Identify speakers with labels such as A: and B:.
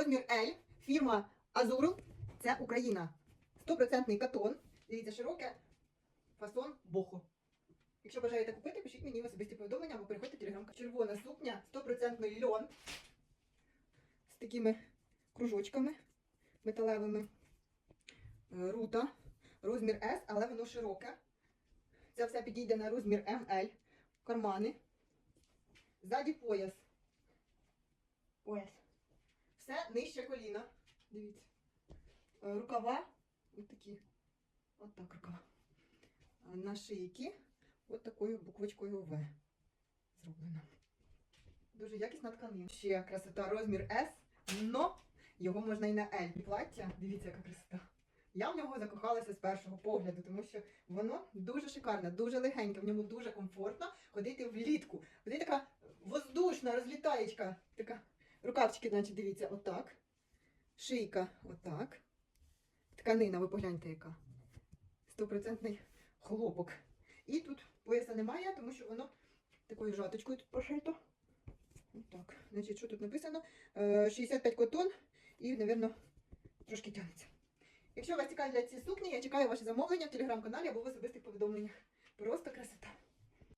A: розмір L, фірма Азурл. Це Україна. 100% катон. Дивіться, широке фасон бохо. Якщо бажаєте купити, пишіть мені в особисті повідомлення або переходьте в телеграм. Червона сукня, 100% льон з такими кружочками металевими. Е, Рута, розмір S, але воно широке. Це все підійде на розмір ML. Кармани. Ззаді пояс. Пояс. Все нижче коліна. Дивіться. Е, Рукава. Ось такі. От так рукава. На шийки от такою буквочкою В зроблено. Дуже якісна тканина. Ще красота розмір S, но його можна і на L. Плаття, дивіться, яка красота. Я в нього закохалася з першого погляду, тому що воно дуже шикарне, дуже легеньке, в ньому дуже комфортно ходити влітку. Води така воздушна, розлітаєчка, така. Рукавчики, значить, дивіться, отак. Шийка, отак. Тканина, ви погляньте, яка. Стопроцентний хлопок. І тут пояса немає, тому що воно такою жаточкою тут пошито. Отак. Значить, що тут написано? Е, 65 котон і, мабуть, трошки тягнеться. Якщо вас цікавлять ці сукні, я чекаю ваші замовлення в телеграм-каналі або в особистих повідомленнях.